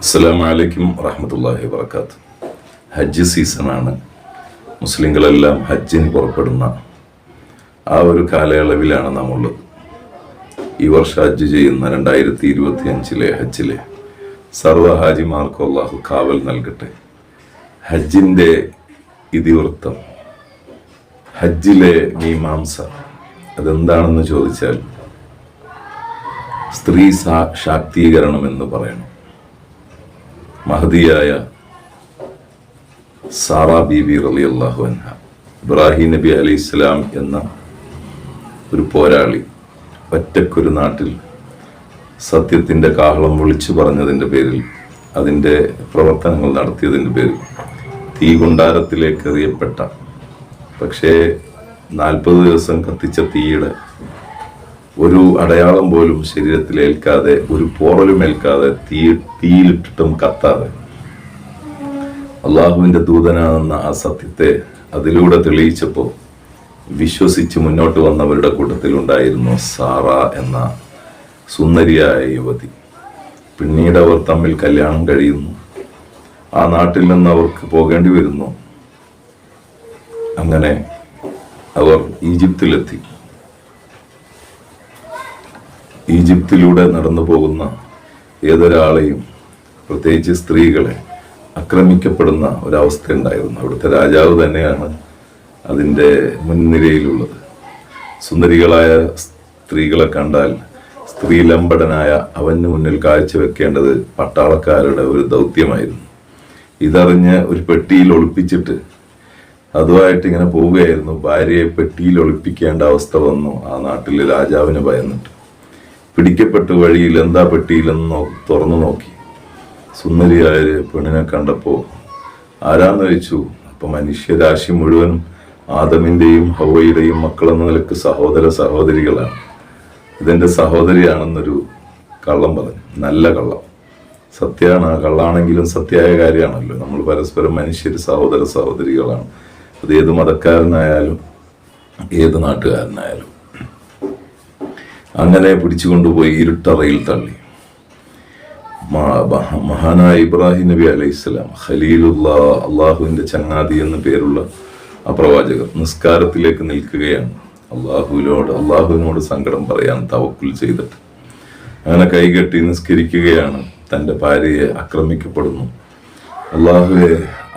അസ്സലാമു വലൈക്കും വറഹമത്തല്ലാഹി വർക്കാത്ത് ഹജ്ജ് സീസണാണ്. മുസ്ലിങ്ങളെല്ലാം ഹജ്ജിന് പുറപ്പെടുന്ന ആ ഒരു കാലയളവിലാണ് നമ്മളുള്ളത്. ഈ വർഷം ഹജ്ജ് ചെയ്യുന്ന രണ്ടായിരത്തി ഇരുപത്തി അഞ്ചിലെ ഹജ്ജിലെ സർവ ഹാജിമാർക്കും അള്ളാഹു കാവൽ നൽകട്ടെ. ഹജ്ജിന്റെ ഇതിവൃത്തം ഹജ്ജിലെ മീമാംസ അതെന്താണെന്ന് ചോദിച്ചാൽ സ്ത്രീ ശാക്തീകരണം എന്ന് പറയണം. മഹദിയായ സാറ ബീബി റലി അള്ളാഹു അൻഹ. ഇബ്രാഹിം നബി അലി ഇസ്ലാം എന്ന ഒരു പോരാളി ഒറ്റക്കൊരു നാട്ടിൽ സത്യത്തിന്റെ കാഹളം വിളിച്ചു പറഞ്ഞതിന്റെ പേരിൽ അതിന്റെ പ്രവർത്തനങ്ങൾ നടത്തിയതിന്റെ പേരിൽ തീ കുണ്ടാരത്തിലേക്ക് എറിയപ്പെട്ട പക്ഷേ നാൽപ്പത് ദിവസം കത്തിച്ച തീയുടെ ഒരു അടയാളം പോലും ശരീരത്തിൽ ഏൽക്കാതെ ഒരു പോറലും ഏൽക്കാതെ തീ തീയിലിട്ടിട്ടും കത്താതെ. അള്ളാഹുവിന്റെ ദൂതനാണെന്ന ആ സത്യത്തെ അതിലൂടെ തെളിയിച്ചപ്പോൾ വിശ്വസിച്ച് മുന്നോട്ട് വന്നവരുടെ കൂട്ടത്തിൽ ഉണ്ടായിരുന്നു സാറ എന്ന സുന്ദരിയായ യുവതി. പിന്നീട് അവർ തമ്മിൽ കല്യാണം കഴിയുന്നു. ആ നാട്ടിൽ നിന്ന് അവർക്ക് പോകേണ്ടി വരുന്നു. അങ്ങനെ അവർ ഈജിപ്തിലെത്തി. ഈജിപ്തിലൂടെ നടന്നു പോകുന്ന ഏതൊരാളെയും പ്രത്യേകിച്ച് സ്ത്രീകളെ ആക്രമിക്കപ്പെടുന്ന ഒരവസ്ഥ ഉണ്ടായിരുന്നു. അവിടുത്തെ രാജാവ് തന്നെയാണ് അതിന്റെ മുൻനിരയിലുള്ളത്. സുന്ദരികളായ സ്ത്രീകളെ കണ്ടാൽ സ്ത്രീലമ്പടനായ അവന് മുന്നിൽ കാഴ്ചവെക്കേണ്ടത് പട്ടാളക്കാരുടെ ഒരു ദൗത്യമായിരുന്നു. ഇതറിഞ്ഞ് ഒരു പെട്ടിയിൽ ഒളിപ്പിച്ചിട്ട് അതുമായിട്ട് ഇങ്ങനെ പോവുകയായിരുന്നു. ഭാര്യയെ പെട്ടിയിൽ ഒളിപ്പിക്കേണ്ട അവസ്ഥ വന്നു. ആ നാട്ടിലെ രാജാവിന് ഭയന്നിട്ട്. പിടിക്കപ്പെട്ട വഴിയിൽ എന്താ പെട്ടിയിലെന്ന് തുറന്നു നോക്കി. സുന്ദരിയായ പെണ്ണിനെ കണ്ടപ്പോൾ ആരാന്ന് വെച്ചു? അപ്പൊ മനുഷ്യരാശി മുഴുവൻ ആദമിന്റെയും ഹവയുടെയും മക്കളെന്ന നിലയ്ക്ക് സഹോദര സഹോദരികളാണ്. ഇതെന്റെ സഹോദരിയാണെന്നൊരു കള്ളം പറഞ്ഞു. നല്ല കള്ളം. സത്യമാണ് കള്ളാണെങ്കിലും സത്യമായ കാര്യമാണല്ലോ. നമ്മൾ പരസ്പരം മനുഷ്യർ സഹോദര സഹോദരികളാണ്. അത് ഏത് മതക്കാരനായാലും ഏത് നാട്ടുകാരനായാലും. അങ്ങനെ പിടിച്ചുകൊണ്ടുപോയി ഇരുട്ടറയിൽ തള്ളി. മഹാനായ ഇബ്രാഹിം നബി അലൈഹി സ്വലാം ഖലീലുള്ള അള്ളാഹുവിന്റെ ചങ്ങാതി എന്ന പേരുള്ള ആ പ്രവാചകർ നിസ്കാരത്തിലേക്ക് നിൽക്കുകയാണ്. അള്ളാഹുവിനോട് അള്ളാഹുവിനോട് സങ്കടം പറയാൻ തവക്കുൽ ചെയ്തിട്ട്. അങ്ങനെ കൈകെട്ടി നിസ്കരിക്കുകയാണ്. തന്റെ ഭാര്യയെ ആക്രമിക്കപ്പെടുന്നു. അള്ളാഹുവെ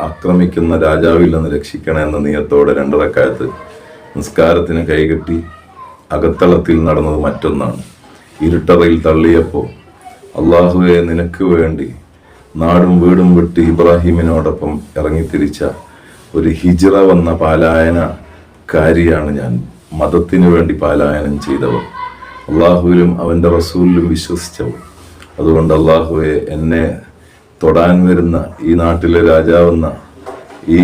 ആക്രമിക്കുന്ന രാജാവിൽ നിന്ന് രക്ഷിക്കണേ എന്ന നിയത്തോടെ രണ്ടരക്കാലത്ത് നിസ്കാരത്തിന് കൈകെട്ടി അകത്തളത്തിൽ നടന്നത് മറ്റൊന്നാണ്. ഇരുട്ടറയിൽ തള്ളിയപ്പോൾ അള്ളാഹുവെ നിനക്ക് വേണ്ടി നാടും വീടും വിട്ട് ഇബ്രാഹിമിനോടൊപ്പം ഇറങ്ങിത്തിരിച്ച ഒരു ഹിജിറ വന്ന പാലായന കാരിയാണ് ഞാൻ. മതത്തിനു വേണ്ടി പാലായനം ചെയ്തവർ അള്ളാഹുവിലും അവന്റെ റസൂലിലും വിശ്വസിച്ചവർ അതുകൊണ്ട് അള്ളാഹുവെ എന്നെ തൊടാൻ വരുന്ന ഈ നാട്ടിലെ രാജാവെന്ന ഈ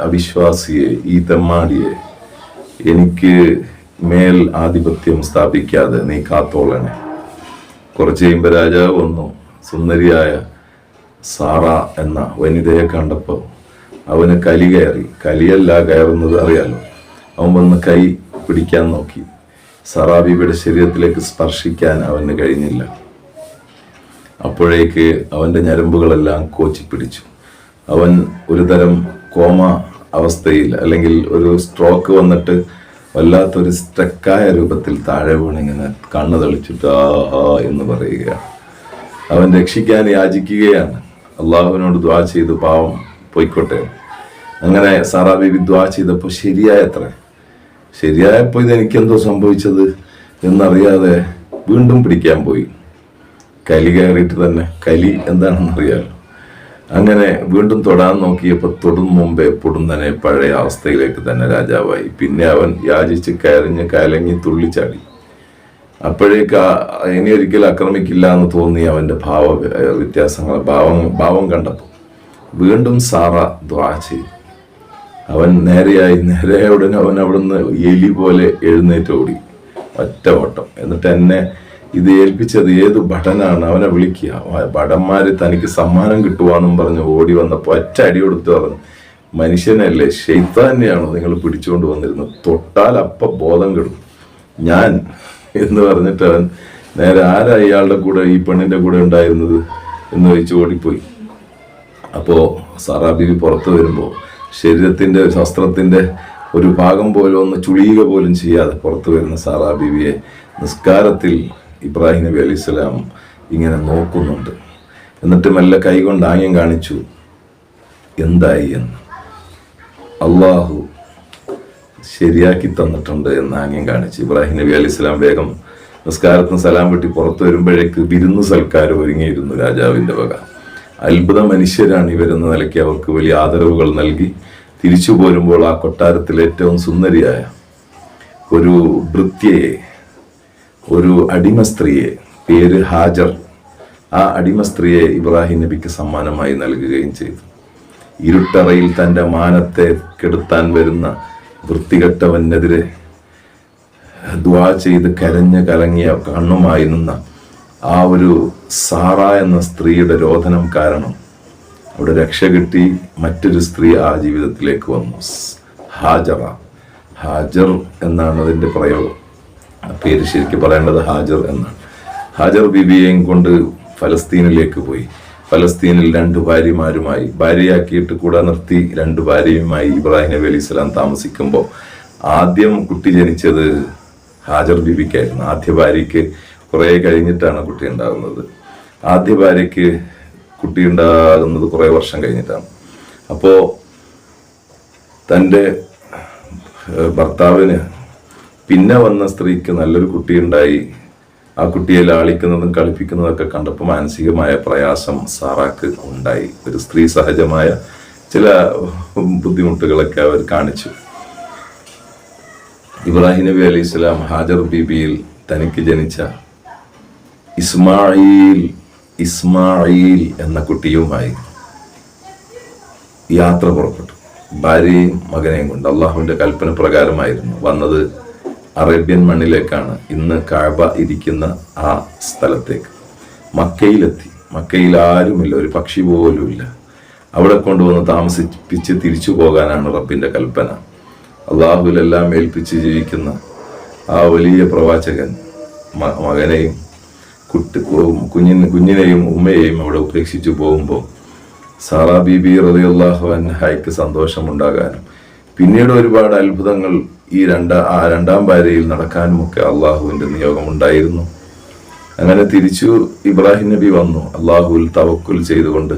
അവിശ്വാസിയെ ഈ തെമ്മാടിയെ എനിക്ക് മേൽ ആധിപത്യം സ്ഥാപിക്കാതെ നീ കാത്തോളണേ. കുറച്ച് കഴിയുമ്പോൾ രാജാവ് വന്നു. സുന്ദരിയായ സാറ എന്ന വനിതയെ കണ്ടപ്പോൾ അവന് കലി കയറി. കലിയല്ല കയറുന്നത് അറിയാലോ? അവൻ വന്ന് കൈ പിടിക്കാൻ നോക്കി. സറാബിയുടെ ശരീരത്തിലേക്ക് സ്പർശിക്കാൻ അവന് കഴിഞ്ഞില്ല. അപ്പോഴേക്ക് അവന്റെ ഞരമ്പുകളെല്ലാം കോച്ചി പിടിച്ചു. അവൻ ഒരുതരം കോമ അവസ്ഥയിൽ അല്ലെങ്കിൽ ഒരു സ്ട്രോക്ക് വന്നിട്ട് വല്ലാത്തൊരു സ്ട്രക്കായ രൂപത്തിൽ താഴെ വീണിങ്ങനെ കണ്ണ് തെളിച്ചിട്ട് ആ ആ എന്ന് പറയുക അവൻ രക്ഷിക്കാൻ യാചിക്കുകയാണ്. അള്ളാഹുവിനോട് ദ്വാ ചെയ്തു പാവം. പോയിക്കോട്ടെ. അങ്ങനെ സാറാ ബീബി ദ്വാ ചെയ്തപ്പോൾ ശരിയായത്ര ശരിയായപ്പോൾ ഇതെനിക്കെന്തോ സംഭവിച്ചത് എന്നറിയാതെ വീണ്ടും പിടിക്കാൻ പോയി. കലി കയറിയിട്ട് തന്നെ. കലി എന്താണെന്ന് അങ്ങനെ വീണ്ടും തൊടാൻ നോക്കിയപ്പോൾ തൊടും മുമ്പേ പൊടുന്നനെ പഴയ അവസ്ഥയിലേക്ക് തന്നെ രാജാവായി. പിന്നെ അവൻ യാചിച്ച് കയറിഞ്ഞ് കലങ്ങി തുള്ളിച്ചാടി. അപ്പോഴേക്ക് ഇനി ഒരിക്കലും ആക്രമിക്കില്ല എന്ന് തോന്നി അവന്റെ ഭാവ വ്യത്യാസങ്ങൾ ഭാവം ഭാവം കണ്ടപ്പോൾ വീണ്ടും സാറ ദ്വാ ചെയ്തു. അവൻ നേരെയായി നേരെ ഉടനെ അവൻ അവിടുന്ന് എലി പോലെ എഴുന്നേറ്റ് ഓടി. ഒറ്റ ഓട്ടം. എന്നിട്ട് എന്നെ ഇത് ഏൽപ്പിച്ചത് ഏത് ഭടനാണ്? അവനെ വിളിക്കുക. ഭടന്മാര് തനിക്ക് സമ്മാനം കിട്ടുവാന്നും പറഞ്ഞ് ഓടി വന്നപ്പോൾ ഒറ്റ അടി കൊടുത്ത് പറഞ്ഞു മനുഷ്യനല്ലേ ഷെയ്ത്താനെയാണോ നിങ്ങൾ പിടിച്ചുകൊണ്ട് വന്നിരുന്നത്? തൊട്ടാൽ അപ്പ ബോധം കിടും. ഞാൻ എന്ന് പറഞ്ഞിട്ട് അവൻ നേരെ ആരാ ഇയാളുടെ കൂടെ ഈ പെണ്ണിന്റെ കൂടെ ഉണ്ടായിരുന്നത് എന്ന് ചോദിച്ചു ഓടിപ്പോയി. അപ്പോൾ സാറാ ബീവി പുറത്തു വരുമ്പോൾ ശരീരത്തിന്റെ ശസ്ത്രത്തിന്റെ ഒരു ഭാഗം പോലും ഒന്ന് ചുളിയുക പോലും ചെയ്യാതെ പുറത്തു വരുന്ന സാറാ ബീവിയെ നിസ്കാരത്തിൽ ഇബ്രാഹിം നബി അലൈഹി ഇങ്ങനെ നോക്കുന്നുണ്ട്. എന്നിട്ട് മെല്ലെ കൈകൊണ്ട് ആംഗ്യം കാണിച്ചു എന്തായി എന്ന്? അള്ളാഹു ശരിയാക്കി തന്നിട്ടുണ്ട് എന്ന് ആംഗ്യം കാണിച്ചു. ഇബ്രാഹിം നബി അലൈഹി വേഗം നിസ്കാരത്തിന് സലാം വെട്ടി പുറത്തു വരുമ്പോഴേക്ക് വിരുന്നു സൽക്കാരം ഒരുങ്ങിയിരുന്നു രാജാവിന്റെ വക. അത്ഭുത മനുഷ്യരാണ് ഇവരെന്ന നിലയ്ക്ക് അവർക്ക് വലിയ ആദരവുകൾ നൽകി. തിരിച്ചു പോരുമ്പോൾ ആ കൊട്ടാരത്തിൽ ഏറ്റവും സുന്ദരിയായ ഒരു ഭൃത്യയെ ഒരു അടിമ സ്ത്രീയെ പേര് ഹാജർ. ആ അടിമ സ്ത്രീയെ ഇബ്രാഹിം നബിക്ക് സമ്മാനമായി നൽകുകയും ചെയ്തു. ഇരുട്ടറയിൽ തന്റെ മാനത്തെ കെടുത്താൻ വരുന്ന വൃത്തികെട്ടവനെതിരെ ദ്വാ ചെയ്ത് കരഞ്ഞ് കലങ്ങിയ കണ്ണുമായി നിന്ന ആ ഒരു സാറ എന്ന സ്ത്രീയുടെ രോധനം കാരണം അവിടെ രക്ഷ കിട്ടി മറ്റൊരു സ്ത്രീ ആ ജീവിതത്തിലേക്ക് വന്നു. ഹാജറ. ഹാജർ എന്നാണ് അതിന്റെ പ്രയോഗം. പേര് ശരിക്കും പറയേണ്ടത് ഹാജർ എന്നാണ്. ഹാജർ ബീബിയെയും കൊണ്ട് ഫലസ്തീനിലേക്ക് പോയി. ഫലസ്തീനിൽ രണ്ട് ഭാര്യമാരുമായി ഭാര്യയാക്കിയിട്ട് കൂടെ നിർത്തി രണ്ട് ഭാര്യയുമായി ഇബ്രാഹിം നബി അലൈഹി സ്വലാം താമസിക്കുമ്പോൾ ആദ്യം കുട്ടി ജനിച്ചത് ഹാജർ ബീബിക്കായിരുന്നു. ആദ്യ ഭാര്യയ്ക്ക് കുറേ കഴിഞ്ഞിട്ടാണ് കുട്ടി ഉണ്ടാകുന്നത്. ആദ്യ ഭാര്യയ്ക്ക് കുട്ടി ഉണ്ടാകുന്നത് കുറേ വർഷം കഴിഞ്ഞിട്ടാണ്. അപ്പോൾ തന്റെ ഭർത്താവിന് പിന്നെ വന്ന സ്ത്രീക്ക് നല്ലൊരു കുട്ടിയുണ്ടായി. ആ കുട്ടിയെ ലാളിക്കുന്നതും കളിപ്പിക്കുന്നതൊക്കെ കണ്ടപ്പോൾ മാനസികമായ പ്രയാസം സാറാക്ക് ഉണ്ടായി. ഒരു സ്ത്രീ സഹജമായ ചില ബുദ്ധിമുട്ടുകളൊക്കെ അവർ കാണിച്ചു. ഇബ്രാഹിം നബി അലൈഹി സ്വലാം ഹാജർ ബീബിയിൽ തനിക്ക് ജനിച്ച ഇസ്മായിൽ ഇസ്മായിൽ എന്ന കുട്ടിയുമായി യാത്ര പുറപ്പെട്ടു. ഭാര്യയും മകനെയും കൊണ്ട് അള്ളാഹുവിന്റെ കൽപ്പന പ്രകാരമായിരുന്നു വന്നത് അറേബ്യൻ മണ്ണിലേക്കാണ് ഇന്ന് കാഴ്ബ ഇരിക്കുന്ന ആ സ്ഥലത്തേക്ക്. മക്കയിലെത്തി. മക്കയിൽ ആരുമില്ല ഒരു പക്ഷി പോലുമില്ല അവിടെ കൊണ്ടുവന്ന് താമസിപ്പിച്ച് തിരിച്ചു പോകാനാണ് റബ്ബിന്റെ കൽപ്പന. അള്ളാഹുലെല്ലാം ഏൽപ്പിച്ച് ജീവിക്കുന്ന ആ വലിയ പ്രവാചകൻ മകനെയും കുട്ടി കുഞ്ഞിന് കുഞ്ഞിനെയും ഉമ്മയെയും അവിടെ ഉപേക്ഷിച്ചു പോകുമ്പോൾ സാറാ ബീബി റളിയല്ലാഹു അൻഹായ്ക്ക് സന്തോഷമുണ്ടാകാനും പിന്നീട് ഒരുപാട് അത്ഭുതങ്ങൾ ഈ രണ്ടാ ആ രണ്ടാം ഭാര്യയിൽ നടക്കാനുമൊക്കെ അള്ളാഹുവിന്റെ നിയോഗമുണ്ടായിരുന്നു. അങ്ങനെ തിരിച്ചു ഇബ്രാഹിം നബി വന്നു. അള്ളാഹുവിൽ തവക്കുൽ ചെയ്തുകൊണ്ട്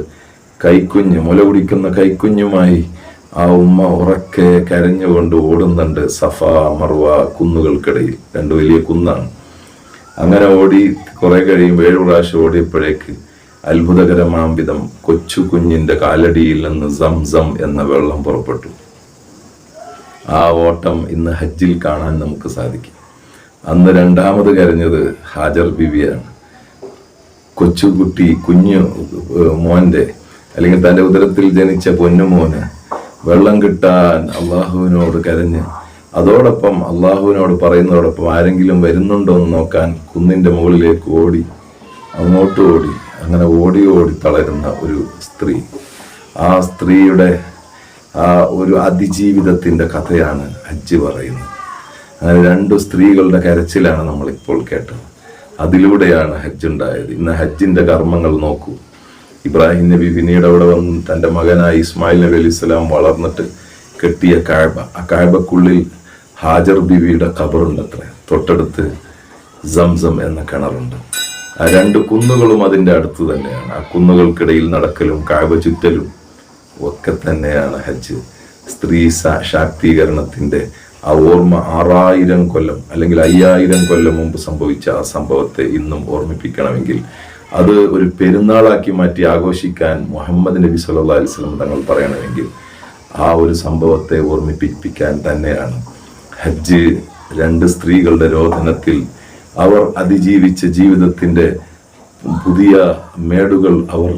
കൈക്കുഞ്ഞ് മുല കുടിക്കുന്ന കൈക്കുഞ്ഞുമായി ആ ഉമ്മ ഉറക്കെ കരഞ്ഞുകൊണ്ട് ഓടുന്നുണ്ട് സഫ മർവ കുന്നുകൾക്കിടയിൽ. രണ്ട് വലിയ കുന്നാണ്. അങ്ങനെ ഓടി കുറെ കഴിയുമ്പോൾ ഏഴു പ്രാവശ്യം ഓടിയപ്പോഴേക്ക് അത്ഭുതകരമാം വിധം കൊച്ചു കുഞ്ഞിന്റെ കാലടിയിൽ നിന്ന് സംസം എന്ന വെള്ളം പുറപ്പെട്ടു. ആ ഓട്ടം ഇന്ന് ഹജ്ജിൽ കാണാൻ നമുക്ക് സാധിക്കും. അന്ന് രണ്ടാമത് കരഞ്ഞത് ഹാജർ ബിബിയാണ് കൊച്ചുകുട്ടി കുഞ്ഞു മോന്റെ അല്ലെങ്കിൽ തന്റെ ഉദരത്തിൽ ജനിച്ച പൊന്നുമോന് വെള്ളം കിട്ടാൻ അള്ളാഹുവിനോട് കരഞ്ഞ് അതോടൊപ്പം അള്ളാഹുവിനോട് പറയുന്നതോടൊപ്പം ആരെങ്കിലും വരുന്നുണ്ടോ എന്ന് നോക്കാൻ കുന്നിന്റെ മുകളിലേക്ക് ഓടി അങ്ങോട്ട് ഓടി അങ്ങനെ ഓടി ഓടി തളരുന്ന ഒരു സ്ത്രീ. ആ സ്ത്രീയുടെ ആ ഒരു അതിജീവിതത്തിന്റെ കഥയാണ് ഹജ്ജ് പറയുന്നത്. അങ്ങനെ രണ്ട് സ്ത്രീകളുടെ കരച്ചിലാണ് നമ്മളിപ്പോൾ കേട്ടത്. അതിലൂടെയാണ് ഹജ്ജ് ഉണ്ടായത് ഇന്ന് ഹജ്ജിന്റെ കർമ്മങ്ങൾ നോക്കൂ. ഇബ്രാഹിം നബി പിന്നീട് അവിടെ വന്ന് തന്റെ മകനായ ഇസ്മായിൽ നബി അലൈഹി സ്വലാം വളർന്നിട്ട് കെട്ടിയ കാഴ്ബ. ആ കാഴ്ബക്കുള്ളിൽ ഹാജർ ബിവിയുടെ ഖബറുണ്ട് അത്ര തൊട്ടടുത്ത് സംസം എന്ന കിണറുണ്ട്. ആ രണ്ട് കുന്നുകളും അതിന്റെ അടുത്ത് തന്നെയാണ്. ആ കുന്നുകൾക്കിടയിൽ നടക്കലും കാഴ്ബ ചുറ്റലും ഒക്കെ തന്നെയാണ് ഹജ്ജ്. സ്ത്രീ ശാക്തീകരണത്തിന്റെ ആ ഓർമ്മ ആറായിരം കൊല്ലം അല്ലെങ്കിൽ അയ്യായിരം കൊല്ലം മുമ്പ് സംഭവിച്ച ആ സംഭവത്തെ ഇന്നും ഓർമ്മിപ്പിക്കണമെങ്കിൽ അത് ഒരു പെരുന്നാളാക്കി മാറ്റി ആഘോഷിക്കാൻ മുഹമ്മദ് നബി സല്ലാ അലൈഹി വസല്ലം തങ്ങൾ പറയണമെങ്കിൽ ആ ഒരു സംഭവത്തെ ഓർമ്മിപ്പിക്കാൻ തന്നെയാണ്. ഹജ്ജ് രണ്ട് സ്ത്രീകളുടെ രോധനത്തിൽ അവർ അതിജീവിച്ച ജീവിതത്തിന്റെ പുതിയ മേടുകൾ അവർ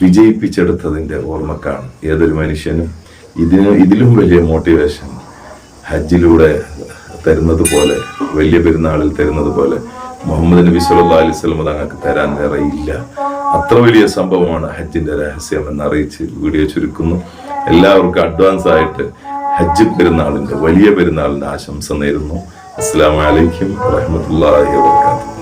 വിജയിപ്പിച്ചെടുത്തതിന്റെ ഓർമ്മക്കാണ് ഏതൊരു മനുഷ്യനും. ഇതിന് ഇതിലും വലിയ മോട്ടിവേഷൻ ഹജ്ജിലൂടെ തരുന്നത് പോലെ വലിയ പെരുന്നാളിൽ തരുന്നത് പോലെ മുഹമ്മദ് നബി സല്ലാ അലൈഹി സ്വലമ തങ്ങൾക്ക് തരാൻ വേറെ ഇല്ല. അത്ര വലിയ സംഭവമാണ് ഹജ്ജിന്റെ രഹസ്യം എന്ന് അറിയിച്ച് വീഡിയോ ചുരുക്കുന്നു. എല്ലാവർക്കും അഡ്വാൻസ് ആയിട്ട് ഹജ്ജ് പെരുന്നാളിന്റെ വലിയ പെരുന്നാളിന്റെ ആശംസ നേരുന്നു. അസ്സാം വലൈക്കും വറഹ്മത്തുള്ളാഹി വബറകാതുഹു.